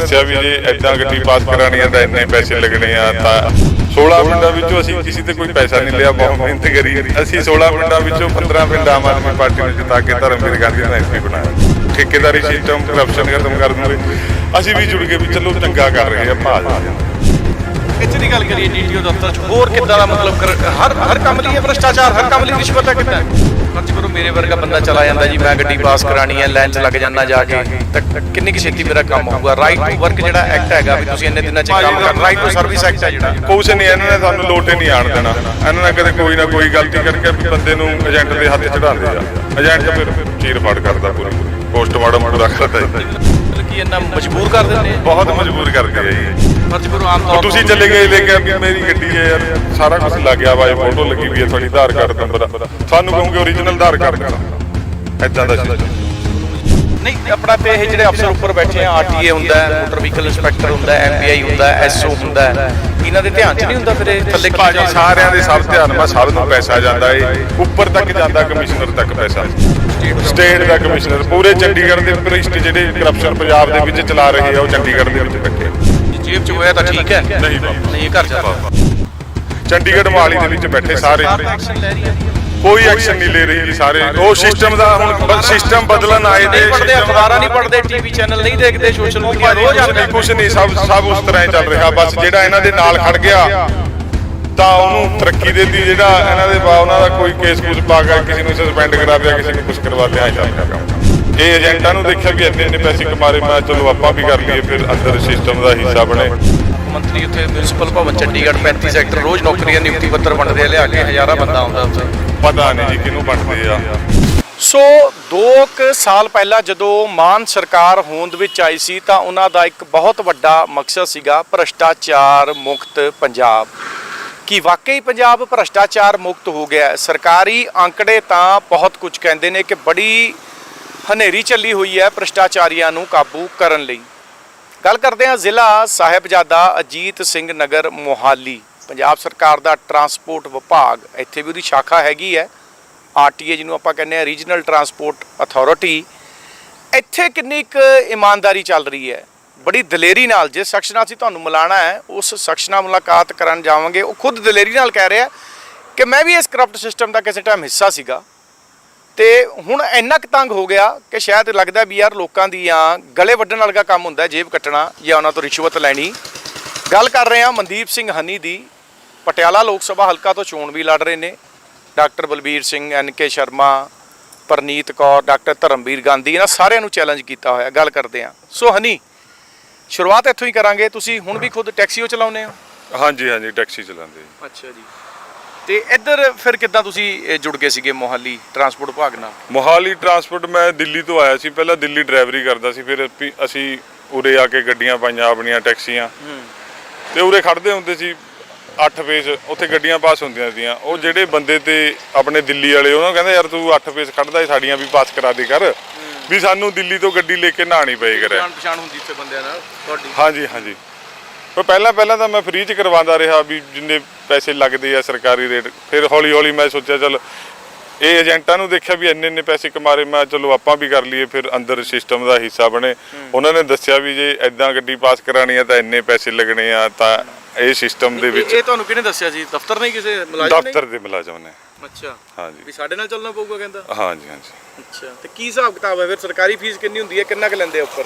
ਦੱਸਿਆ ਵੀ ਜੇ ਐਦਾਂ ਗੱਡੀ ਪਾਸ ਕਰਾਣੀ ਆ ਤਾਂ ਇੰਨੇ ਪੈਸੇ ਲੱਗਣੇ ਆ, ਤਾਂ 16 ਪਿੰਡਾਂ ਵਿੱਚੋਂ ਅਸੀਂ ਕਿਸੇ ਤੇ ਕੋਈ ਪੈਸਾ ਨਹੀਂ ਲਿਆ, ਬਹੁਤ ਮਿਹਨਤ ਕਰੀ। ਅਸੀਂ 16 ਪਿੰਡਾਂ ਵਿੱਚੋਂ 15 ਪਿੰਡ ਆਮ ਆਦਮੀ ਪਾਰਟੀ ਨੂੰ ਜਿਤਾ ਕੇ ਧਰਮਵੀਰ ਗਾਂਧੀ ਨੂੰ ਐਮਪੀ ਬਣਾਇਆ। ਠੇਕੇਦਾਰੀ ਸਿਸਟਮ ਕਰਪਸ਼ਨ ਖਤਮ ਕਰ ਦੂੰਗੇ ਅਸੀਂ ਵੀ ਜੁੜ ਕੇ ਵੀ ਚਲੋ ਚੰਗਾ ਕਰ ਰਹੇ ਆ ਭਾਜਪਾ ਇੱਥੇ ਦੀ ਗੱਲ ਕਰੀਏ ਡੀਟੀਓ ਦਫ਼ਤਰ 'ਚ ਹੋਰ ਕਿੱਦਾਂ ਦਾ ਮਤਲਬ ਕਰ- ਹਰ ਹਰ ਕੰਮ ਲਈ ਇਹ ਭ੍ਰਸ਼ਟਾਚਾਰ ਹਰ ਕੰਮ ਲਈ ਰਿਸ਼ਵਤ ਹੈ ਕਿੱਦਾਂ ਫਰਜ਼ ਕਰੋ ਮੇਰੇ ਵਰਗਾ ਬੰਦਾ ਚਲਾ ਜਾਂਦਾ ਜੀ ਮੈਂ ਗੱਡੀ ਪਾਸ ਕਰਾਣੀ ਹੈ ਲਾਈਨ 'ਚ ਲੱਗ ਜਾਣਾ ਜਾ ਕੇ ਤਾਂ ਕਿੰਨੀ ਕਿ ਛੇਤੀ ਮੇਰਾ ਕੰਮ ਹੋਊਗਾ? ਰਾਈਟ ਟੂ ਵਰਕ ਜਿਹੜਾ ਐਕਟ ਹੈਗਾ ਵੀ ਤੁਸੀਂ ਇੰਨੇ ਦਿਨਾਂ 'ਚ ਕੰਮ ਕਰ ਰਾਈਟ ਟੂ ਸਰਵਿਸ ਐਕਟ ਹੈ ਜਿਹੜਾ। ਕੁਛ ਨਹੀਂ ਇਹਨਾਂ ਨੇ ਸਾਨੂੰ ਲੋਟੇ ਨਹੀਂ ਆਣ ਦੇਣਾ। ਇਹਨਾਂ ਨੇ ਕਦੇ ਕੋਈ ਨਾ ਕੋਈ ਗਲਤੀ ਕਰਕੇ ਵੀ ਬੰਦੇ ਨੂੰ ਏਜੰਟ ਦੇ ਹੱਥ ਚੜਾਉਂਦੇ ਆ ਏਜੰਟ ਫਿਰ ਚੀਰ ਫਾੜ ਕਰਦਾ ਪੂਰੀ। ਪੋਸਟਮਾਰਟਮ ਪੂਰਾ ਕਰਦਾ ਜੀ। ਕਿ ਇੰਨਾ ਮਜਬੂਰ ਕਰ ਦਿੰਦੇ ਆ? ਬਹੁਤ ਮਜਬੂਰ ਕਰਦੇ ਆ ਜੀ। ਕਰੋ ਆਮ ਤੌਰ ਤੁਸੀਂ ਚਲੇ ਗਏ ਲੈ ਕੇ ਮੇਰੀ ਗੱਡੀ ਹੈ ਯਾਰ ਸਾਰਾ ਕੁਝ ਲੱਗ ਗਿਆ ਇਹ ਫੋਟੋ ਲੱਗੀ ਵੀ ਹੈ ਤੁਹਾਡੀ ਆਧਾਰ ਕਾਰਡ ਨੰਬਰ ਸਾਨੂੰ ਕਹੋਗੇ ਓਰੀਜਨਲ ਆਧਾਰ ਕਾਰਡ ਦੇਣਾ ਐਦਾਂ ਦਾ system। ਨਹੀਂ ਆਪਣਾ ਤੇ ਇਹ ਜਿਹੜੇ ਅਫਸਰ ਉੱਪਰ ਬੈਠੇ ਆ ਆਰਟੀਏ ਹੁੰਦਾ ਹੈ ਮੋਟਰ ਵਹੀਕਲ ਇੰਸਪੈਕਟਰ ਹੁੰਦਾ ਹੈ ਐਮਪੀਆਈ ਹੁੰਦਾ ਹੈ ਐਸਓ ਹੁੰਦਾ ਹੈ। ਇਹਨਾਂ ਦੇ ਧਿਆਨ 'ਚ ਨਹੀਂ ਹੁੰਦਾ ਫਿਰ ਇਹ ਥੱਲੇ ਕੀ ਭਾਜੀ? ਸਾਰਿਆਂ ਦੇ ਸਭ ਧਿਆਨ ਮਾ ਸਭ ਨੂੰ ਪੈਸਾ ਜਾਂਦਾ ਏ। ਉੱਪਰ ਤੱਕ ਜਾਂਦਾ ਕਮਿਸ਼ਨਰ ਤੱਕ ਪੈਸਾ। ਸਟੇਟ ਦਾ ਕਮਿਸ਼ਨਰ। ਪੂਰੇ ਚੰਡੀਗੜ੍ਹ ਦੇ ਪ੍ਰਿਸ਼ਟ ਜਿਹੜੇ ਕਰਪਸ਼ਨ ਪੰਜਾਬ ਦੇ ਵਿੱਚ ਚਲਾ ਰਹੇ ਆ ਉਹ ਚੰਡੀਗੜ੍ਹ ਦੇ ਵਿੱਚ ਬੈਠੇ ਆ। ਜੇ ਜੇਬ 'ਚ ਹੋਇਆ ਤਾਂ ਠੀਕ ਹੈ। ਨਹੀਂ ਬਾਬਾ। ਨਹੀਂ ਇਹ ਘਰ ਜਾਂਦਾ ਚੰਡੀਗੜ੍ਹ ਮੋਹਾਲੀ ਦੇ ਵਿੱਚ ਬੈਠੇ ਸਾਰੇ ਕੋਈ ਐਕਸ਼ਨ ਨਹੀਂ ਲੈ ਰਹੀ ਜੀ ਸਾਰੇ। ਉਹ ਸਿਸਟਮ ਦਾ ਹੁਣ ਸਿਸਟਮ ਬਦਲਣ ਆਏ ਨੇ ਪੜਦੇ ਅਖਬਾਰਾਂ ਨਹੀਂ ਪੜਦੇ ਟੀਵੀ ਚੈਨਲ ਨਹੀਂ ਦੇਖਦੇ ਸੋਸ਼ਲ ਮੀਡੀਆ ਰੋਜ਼ ਆਉਂਦੇ ਕੁਝ ਨਹੀਂ ਸਭ ਸਭ ਉਸ ਤਰ੍ਹਾਂ ਹੀ ਚੱਲ ਰਿਹਾ। ਬਸ ਜਿਹੜਾ ਇਹਨਾਂ ਦੇ ਨਾਲ ਖੜ ਗਿਆ ਤਾਂ ਉਹਨੂੰ ਤਰੱਕੀ ਦੇ ਦੀ ਜਿਹੜਾ ਇਹਨਾਂ ਦੇ ਬਾ ਉਹਨਾਂ ਦਾ ਕੋਈ ਕੇਸ ਕੁਝ ਪਾ ਕੇ ਕਿਸੇ ਨੂੰ ਸਸਪੈਂਡ ਕਰਾ ਦਿਆ ਕਿਸੇ ਨੂੰ ਕੁਝ ਕਰਵਾ ਲਿਆ ਕੰਮ। ਇਹ ਏਜੰਟਾਂ ਨੂੰ ਦੇਖਿਆ ਵੀ ਇੰਨੇ ਇੰਨੇ ਪੈਸੇ ਕਮਾਰੇ ਮੈਂ ਚਲੋ ਆਪਾਂ ਵੀ ਕਰ ਲਈਏ ਫਿਰ ਅੰਦਰ ਸਿਸਟਮ ਦਾ ਹਿੱਸਾ ਬਣੇ। ਮੰਤਰੀ ਉੱਥੇ ਮਿਊਨਿਸਪਲ ਭਵਨ ਚੰਡੀਗੜ੍ਹ 35 ਸੈਕਟਰ ਰੋਜ਼ ਨੌਕਰੀਆਂ ਨਿਯੁਕਤੀ ਪੱਤਰ ਵੰਡਦੇ ਆ ਲਿਆ ਕੇ ਹਜ਼ਾਰਾਂ ਬੰਦਾ ਆਉਂਦਾ ਉੱਥੇ। ਪਤਾ ਨਹੀਂ ਜੀ ਕਿਹਨੂੰ ਬਣਦੇ ਆ। ਸੋ 2 ਕੁ ਸਾਲ ਪਹਿਲਾਂ ਜਦੋਂ ਮਾਨ ਸਰਕਾਰ ਹੋਂਦ ਵਿੱਚ ਆਈ ਸੀ ਤਾਂ ਉਹਨਾਂ ਦਾ ਇੱਕ ਬਹੁਤ ਵੱਡਾ ਮਕਸਦ ਸੀਗਾ ਭ੍ਰਸ਼ਟਾਚਾਰ ਮੁਕਤ ਪੰਜਾਬ। ਕਿ ਵਾਕਈ ਪੰਜਾਬ ਭ੍ਰਸ਼ਟਾਚਾਰ ਮੁਕਤ ਹੋ ਗਿਆ ਹੈ? ਸਰਕਾਰੀ ਅੰਕੜੇ ਤਾਂ ਬਹੁਤ ਕੁਝ ਕਹਿੰਦੇ ਨੇ ਕਿ ਬੜੀ ਹਨੇਰੀ ਚੱਲੀ ਹੋਈ ਹੈ ਭ੍ਰਸ਼ਟਾਚਾਰੀਆਂ ਨੂੰ ਕਾਬੂ ਕਰਨ ਲਈ। ਗੱਲ ਕਰਦੇ ਹਾਂ ਜ਼ਿਲ੍ਹਾ ਸਾਹਿਬਜ਼ਾਦਾ ਅਜੀਤ ਸਿੰਘ ਨਗਰ ਮੋਹਾਲੀ। ਪੰਜਾਬ ਸਰਕਾਰ ਦਾ ਟਰਾਂਸਪੋਰਟ ਵਿਭਾਗ ਇੱਥੇ ਵੀ ਉਹਦੀ ਸ਼ਾਖਾ ਹੈਗੀ ਹੈ। ਆਰਟੀਏ ਜਿਹਨੂੰ ਆਪਾਂ ਕਹਿੰਦੇ ਆ ਰੀਜਨਲ ਟਰਾਂਸਪੋਰਟ ਅਥਾਰਟੀ ਇੱਥੇ ਕਿੰਨੀ ਕੁ ਇਮਾਨਦਾਰੀ ਚੱਲ ਰਹੀ ਹੈ? ਬੜੀ ਦਲੇਰੀ ਨਾਲ ਜਿਸ ਸ਼ਖਸ ਨਾਲ ਅਸੀਂ ਤੁਹਾਨੂੰ ਮਿਲਾਣਾ ਹੈ, ਉਸ ਸ਼ਖਸ ਨਾਲ ਮੁਲਾਕਾਤ ਕਰਨ ਜਾਵਾਂਗੇ। ਉਹ ਖੁਦ ਦਲੇਰੀ ਨਾਲ ਕਹਿ ਰਿਹਾ ਕਿ ਮੈਂ ਵੀ ਇਸ ਕਰਪਟ ਸਿਸਟਮ ਦਾ ਕਿਸੇ ਟਾਈਮ ਹਿੱਸਾ ਸੀਗਾ। ਤੇ ਹੁਣ ਇੰਨਾ ਕੁ ਤੰਗ ਹੋ ਗਿਆ ਕਿ ਸ਼ਾਇਦ ਲੱਗਦਾ ਵੀ ਯਾਰ ਲੋਕਾਂ ਦੀਆਂ ਗਲੇ ਵੱਢਣ ਵਾਲਾ ਕੰਮ ਹੁੰਦਾ ਜੇਬ ਕੱਟਣਾ ਜਾਂ ਉਹਨਾਂ ਤੋਂ ਰਿਸ਼ਵਤ ਲੈਣੀ। ਗੱਲ ਕਰ ਰਹੇ ਹਾਂ ਮਨਦੀਪ ਸਿੰਘ ਹਨੀ ਦੀ। ਪਟਿਆਲਾ ਲੋਕ ਸਭਾ ਹਲਕਾ ਤੋਂ ਚੋਣ ਵੀ ਲੜ ਰਹੇ ਨੇ। Doctor Balbir Singh, N K Sharma, Parneet Kaur, doctor Dharamvir Gandhi, ਇਹਨਾਂ ਸਾਰਿਆਂ ਨੂੰ ਚੈਲੰਜ ਕੀਤਾ ਹੋਇਆ। ਗੱਲ ਕਰਦੇ ਹਾਂ। ਸੋ ਹਨੀ ਸ਼ੁਰੂਆਤ ਇੱਥੋਂ ਹੀ ਕਰਾਂਗੇ ਤੁਸੀਂ ਹੁਣ ਵੀ ਖੁਦ ਟੈਕਸੀਓ ਚਲਾਉਂਦੇ ਹੋ? ਹਾਂਜੀ ਹਾਂਜੀ ਟੈਕਸੀ ਚਲਾਉਂਦੇ ਜੀ। ਅੱਛਾ ਜੀ। ਤੇ ਇੱਧਰ ਫਿਰ ਕਿੱਦਾਂ ਤੁਸੀਂ ਇਹ ਜੁੜ ਗਏ ਸੀਗੇ ਮੋਹਾਲੀ ਟਰਾਂਸਪੋਰਟ ਵਿਭਾਗ ਨਾਲ? ਮੋਹਾਲੀ ਟਰਾਂਸਪੋਰਟ ਮੈਂ ਦਿੱਲੀ ਤੋਂ ਆਇਆ ਸੀ ਪਹਿਲਾਂ ਦਿੱਲੀ ਡਰਾਈਵਰੀ ਕਰਦਾ ਸੀ ਫਿਰ ਅਸੀਂ- ਅਸੀਂ ਉਰੇ ਆ ਕੇ ਗੱਡੀਆਂ ਪਾਈਆਂ ਆਪਣੀਆਂ ਟੈਕਸੀਆਂ। ਤੇ ਉਰੇ ਖੜਦੇ ਹੁੰਦੇ ਸੀ 8 ਫੇਸ ਉੱਥੇ ਗੱਡੀਆਂ ਪਾਸ ਹੁੰਦੀਆਂ ਸੀਆਂ ਉਹ ਜਿਹੜੇ ਬੰਦੇ ਤੇ ਆਪਣੇ ਦਿੱਲੀ ਵਾਲੇ ਉਹਨਾਂ ਨੂੰ ਕਹਿੰਦੇ ਯਾਰ ਤੂੰ 8 ਫੇਸ ਖੜਦਾ ਏ, ਸਾਡੀਆਂ ਵੀ ਪਾਸ ਕਰਾ ਦੇ ਕਰ ਵੀ ਸਾਨੂੰ ਦਿੱਲੀ ਤੋਂ ਗੱਡੀ ਲੈ ਕੇ ਨਹਾਣੀ ਪਏ ਕਰੇ। ਜਾਣ ਪਛਾਣ ਹੁੰਦੀ ਇੱਥੇ ਬੰਦਿਆਂ ਨਾਲ ਤੁਹਾਡੀ? ਹਾਂਜੀ ਹਾਂਜੀ। ਪਰ ਪਹਿਲਾਂ ਪਹਿਲਾਂ ਤਾਂ ਮੈਂ ਫ੍ਰੀ ਚ ਕਰਵਾਉਂਦਾ ਰਿਹਾ ਵੀ ਜਿੰਨੇ ਪੈਸੇ ਲੱਗਦੇ ਆ ਸਰਕਾਰੀ ਰੇਟ। ਫਿਰ ਹੌਲੀ ਹੌਲੀ ਮੈਂ ਸੋਚਿਆ ਚਲ ਇਹ ਏਜੰਟਾਂ ਨੂੰ ਦੇਖਿਆ ਵੀ ਇੰਨੇ ਇੰਨੇ ਪੈਸੇ ਕਮਾਰੇ ਮੈਂ ਚਲੋ ਆਪਾਂ ਵੀ ਕਰ ਲਈਏ ਫਿਰ ਅੰਦਰ ਸਿਸਟਮ ਦਾ ਹਿੱਸਾ ਬਣੇ। ਉਹਨਾਂ ਨੇ ਦੱਸਿਆ ਵੀ ਜੇ ਐਦਾਂ ਗੱਡੀ ਪਾਸ ਕਰਾਣੀ ਆ ਤਾਂ ਇੰਨੇ ਪੈਸੇ ਲੱਗਣੇ ਆ ਤਾਂ ਇਹ ਸਿਸਟਮ ਦੇ ਵਿੱਚ ਇਹ ਤੁਹਾਨੂੰ ਕਿਹਨੇ ਦੱਸਿਆ ਸੀ ਦਫ਼ਤਰ ਨਹੀਂ ਕਿਸੇ ਮੁਲਾਜ਼ਮ ਨੇ? ਦਫ਼ਤਰ ਦੇ ਮੁਲਾਜ਼ਮ ਨੇ। ਅੱਛਾ। ਹਾਂਜੀ। ਵੀ ਸਾਡੇ ਨਾਲ ਚੱਲਣਾ ਪਊਗਾ ਕਹਿੰਦਾ? ਹਾਂਜੀ ਹਾਂਜੀ। ਅੱਛਾ। ਤੇ ਕੀ ਹਿਸਾਬ ਕਿਤਾਬ ਹੈ? ਫਿਰ ਸਰਕਾਰੀ ਫੀਸ ਕਿੰਨੀ ਹੁੰਦੀ ਹੈ? ਕਿੰਨਾ ਕੁ ਲੈਂਦੇ ਆ ਉੱਪਰ?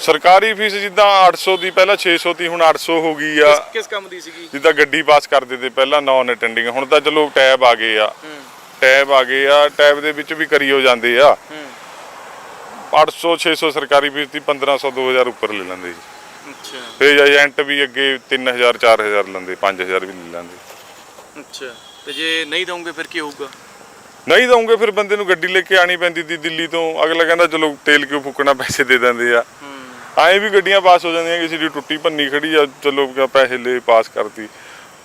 ਸਰਕਾਰੀ ਫੀਸ ਜਿੱਦਾਂ 800 ਦੀ ਪਹਿਲਾਂ 600 ਦੀ ਹੁਣ 800 ਹੋ ਗਈ ਆ। ਕਿਸ- ਕਿਸ ਕੰਮ ਦੀ ਸੀਗੀ? ਜਿੱਦਾਂ ਗੱਡੀ ਪਾਸ ਕਰਦੇ ਤੇ ਪਹਿਲਾਂ ਨਾਨ ਅਟੈਂਡਿੰਗ ਹੁਣ ਤਾਂ ਚਲੋ ਟੈਬ ਆ ਗਏ ਆ। ਟੈਬ ਆ ਗਏ ਆ ਟੈਬ ਦੇ ਵਿੱਚ ਵੀ ਕਰੀ ਹੋ ਜਾਂਦੇ ਆ। 800 600 ਸਰਕਾਰੀ ਫੀਸ ਦੀ 1500 2000 ਉੱਪਰ ਲੈ ਲੈਂਦੇ ਜੀ। ਅੱਛਾ। ਫਿਰ ਏਜੰਟ ਵੀ ਅੱਗੇ 3000 4000 ਲੈਂਦੇ 5000 ਵੀ ਲੈ ਲੈਂਦੇ। ਅੱਛਾ। ਤੇ ਜੇ ਨਹੀਂ ਦਊਂਗੇ ਫਿਰ ਕੀ ਹੋਊਗਾ? ਨਹੀਂ ਦਊਂਗੇ ਫਿਰ ਬੰਦੇ ਨੂੰ ਗੱਡੀ ਲੈ ਕੇ ਆਣੀ ਪੈਂਦੀ ਸੀ ਦਿੱਲੀ ਤੋਂ। ਅਗਲਾ ਕਹਿੰਦਾ ਚਲੋ ਤੇਲ ਕਿਉਂ ਫੂਕਣਾ ਪੈਸੇ ਦੇ ਦਿੰਦੇ ਆ। ਐਂ ਵੀ ਗੱਡੀਆਂ ਪਾਸ ਹੋ ਜਾਂਦੀਆਂ ਕਿਸੇ ਦੀ ਟੁੱਟੀ ਭੰਨੀ ਖੜੀ ਆ ਚਲੋ ਕਿਆ ਪੈਸੇ ਲੈ ਪਾਸ ਕਰਤੀ।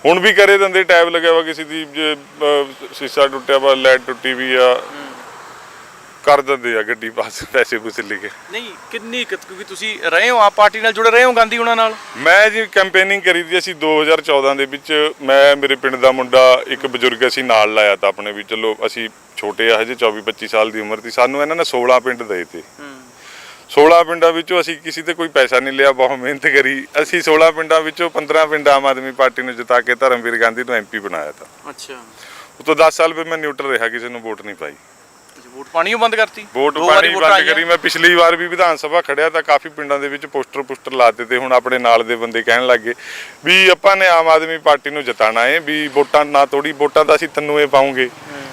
ਹੁਣ ਵੀ ਕਰੇ ਦਿੰਦੇ ਟੈਬ ਲੱਗਿਆ ਵਾ ਕਿਸੇ ਦੀ ਜੇ, ਸ਼ੀਸ਼ਾ ਟੁੱਟਿਆ ਵਾ ਲਾਈਟ ਟੁੱਟੀ ਵੀ ਆ। ਕਰ ਦਿੰਦੇ ਆ ਗੱਡੀ ਪਾਸ ਪੈਸੇ ਪੂਸੇ ਲੈ ਕੇ। ਨਹੀਂ ਕਿੰਨੀ ਕੁ- ਕਿਉਂਕਿ ਤੁਸੀਂ ਰਹੇ ਹੋ ਆ ਪਾਰਟੀ ਨਾਲ ਜੁੜੇ ਰਹੇ ਹੋ ਗਾਂਧੀ ਉਹਨਾਂ ਨਾਲ? ਮੈਂ ਜੀ ਕੈਂਪੇਨਿੰਗ ਕਰੀ ਦੀ ਅਸੀਂ 2014 ਦੇ ਵਿੱਚ। ਮੈਂ ਮੇਰੇ ਪਿੰਡ ਦਾ ਮੁੰਡਾ ਇੱਕ ਬਜ਼ੁਰਗ ਅਸੀਂ ਨਾਲ ਲਾਇਆ ਤਾਂ ਆਪਣੇ ਵੀ। ਚਲੋ ਅਸੀਂ ਛੋਟੇ ਆ ਹਜੇ 24 25 ਸਾਲ ਦੀ ਉਮਰ ਸੀ ਸਾਨੂੰ ਇਹਨਾਂ ਨੇ 16 ਪਿੰਡ ਦੇ ਤੇ 16 ਪਿੰਡਾਂ ਵਿੱਚੋਂ ਅਸੀਂ ਕਿਸੇ ਤੇ ਕੋਈ ਪੈਸਾ ਨਹੀਂ ਲਿਆ ਬਹੁਤ ਮਿਹਨਤ ਕਰੀ। ਅਸੀਂ 16 ਪਿੰਡਾਂ ਵਿੱਚੋਂ 15 ਪਿੰਡ ਆਮ ਆਦਮੀ ਪਾਰਟੀ ਨੂੰ ਜਿਤਾ ਕੇ ਧਰਮਵੀਰ ਗਾਂਧੀ ਨੂੰ ਐਮਪੀ ਬਣਾਇਆ ਤਾਂ। ਅੱਛਾ। ਉਹ ਤੋਂ 10 ਸਾਲ ਵੀ ਮੈਂ ਨਿਊਟਰਲ ਰਿਹਾ ਕਿਸੇ ਨੂੰ ਵੋਟ ਨਹੀਂ ਪਾਈ। ਵੋਟ ਪਾਣੀ ਬੰਦ ਕਰਤੀ? ਵੋਟ ਪਾਣੀ ਬੰਦ। ਕਰੀ। ਮੈਂ ਪਿਛਲੀ ਵਾਰ ਵੀ ਵਿਧਾਨ ਸਭਾ ਖੜਿਆ ਤਾਂ ਕਾਫੀ ਪਿੰਡਾਂ ਦੇ ਵਿੱਚ ਪੋਸਟਰ ਪੁਸਟਰ ਲਾਤੇ ਤੇ ਹੁਣ ਆਪਣੇ ਨਾਲ ਦੇ ਬੰਦੇ ਕਹਿਣ ਲੱਗੇ ਵੀ ਆਪਾਂ ਨੇ ਆਮ ਆਦਮੀ ਪਾਰਟੀ ਨੂੰ ਜਿਤਾਣਾ ਹੈ ਵੀ ਵੋਟਾਂ ਨਾ ਤੋੜੀ ਵੋਟਾਂ ਤਾਂ ਅਸੀਂ ਤੈਨੂੰ ਇਹ ਪਾਉਂਗੇ।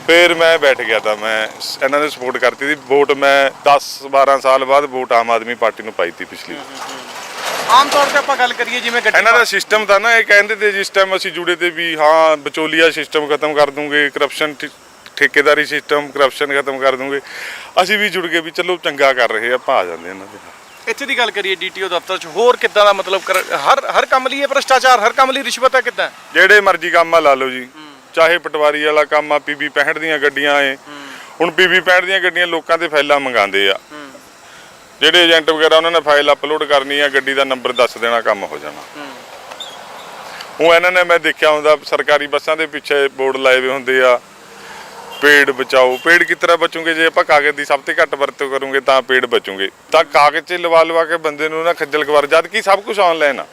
ਫਿਰ ਮੈਂ ਬੈਠ ਗਿਆ ਤਾਂ ਮੈਂ ਇਹਨਾਂ ਨੇ ਸਪੋਰਟ ਕਰਤੀ ਸੀ। ਵੋਟ ਮੈਂ 10 12 ਸਾਲ ਬਾਅਦ ਵੋਟ ਆਮ ਆਦਮੀ ਪਾਰਟੀ ਨੂੰ ਪਾਈ ਤੀ ਪਿਛਲੀ ਆਮ ਤੌਰ ਤੇ ਆਪਾਂ ਗੱਲ ਕਰੀਏ ਜਿਵੇਂ ਗੱਡੀ ਇਹਨਾਂ ਦਾ ਸਿਸਟਮ ਤਾਂ ਨਾ ਇਹ ਕਹਿੰਦੇ ਤੇ ਜਿਸ ਟਾਈਮ ਅਸੀਂ ਜੁੜੇ ਤੇ ਵੀ ਹਾਂ ਵਿਚੋਲੀਆ ਸਿਸਟਮ ਖਤਮ ਕਰ ਦੂੰਗੇ ਕਰਪਸ਼ਨ ਠੇਕੇਦਾਰੀ ਸਿਸਟਮ ਕਰਪਸ਼ਨ ਖਤਮ ਕਰ ਦੂੰਗੇ। ਅਸੀਂ ਵੀ ਜੁੜ ਗਏ ਵੀ ਚਲੋ ਚੰਗਾ ਕਰ ਰਹੇ ਆ ਆ ਜਾਂਦੇ ਇਹਨਾਂ ਦੇ ਨਾਲ। ਇੱਥੇ ਦੀ ਗੱਲ ਕਰੀਏ ਡੀਟੀਓ ਦਫ਼ਤਰ 'ਚ ਹੋਰ ਕਿੱਦਾਂ ਦਾ ਮਤਲਬ ਕਰ- ਹਰ ਹਰ ਕੰਮ ਲਈ ਇਹ ਭ੍ਰਸ਼ਟਾਚਾਰ ਹਰ ਕੰਮ ਲਈ ਰਿਸ਼ਵਤ ਹੈ ਕਿੱਦਾਂ? ਜਿਹੜੇ ਮਰਜ਼ੀ ਕੰਮ ਆ ਲਾ ਲਓ ਜੀ। ਚਾਹੇ ਪਟਵਾਰੀ ਵਾਲਾ ਕੰਮ ਆ ਪੀਬੀ 65 ਦੀਆਂ ਗੱਡੀਆਂ ਏ ਹੁਣ ਪੀਬੀ 65 ਦੀਆਂ ਗੱਡੀਆਂ ਲੋਕਾਂ ਤੇ ਫਾਈਲਾਂ ਮੰਗਾਉਂਦੇ ਆ। ਜਿਹੜੇ ਏਜੰਟ ਵਗੈਰਾ ਉਹਨਾਂ ਨੇ ਫਾਈਲ ਅਪਲੋਡ ਕਰਨੀ ਆ ਗੱਡੀ ਦਾ ਨੰਬਰ ਦੱਸ ਦੇਣਾ ਕੰਮ ਹੋ ਜਾਣਾ। ਉਹ ਇਹਨਾਂ ਨੇ ਮੈਂ ਦੇਖਿਆ ਹੁੰਦਾ ਸਰਕਾਰੀ ਬੱਸਾਂ ਦੇ ਪਿੱਛੇ ਬੋਰਡ ਲਾਏ ਹੋਏ ਹੁੰਦੇ ਆ। ਪੇੜ ਬਚਾਓ। ਪੇੜ ਕਿਸ ਤਰ੍ਹਾਂ ਬਚੂਗੇ? ਜੇ ਆਪਾਂ ਕਾਗਜ਼ ਦੀ ਸਭ ਤੋਂ ਘੱਟ ਵਰਤੋਂ ਕਰੂਗੇ ਤਾਂ ਪੇੜ ਬਚੂਗੇ। ਤਾਂ ਕਾਗਜ਼ 'ਚ ਲਵਾ ਲਵਾ ਕੇ ਬੰਦੇ ਨੂੰ ਨਾ ਖੱਜਲ ਖਵਾਰ ਜਦ ਕਿ ਸਭ ਕੁਝ ਆਨਲਾਈਨ ਆ।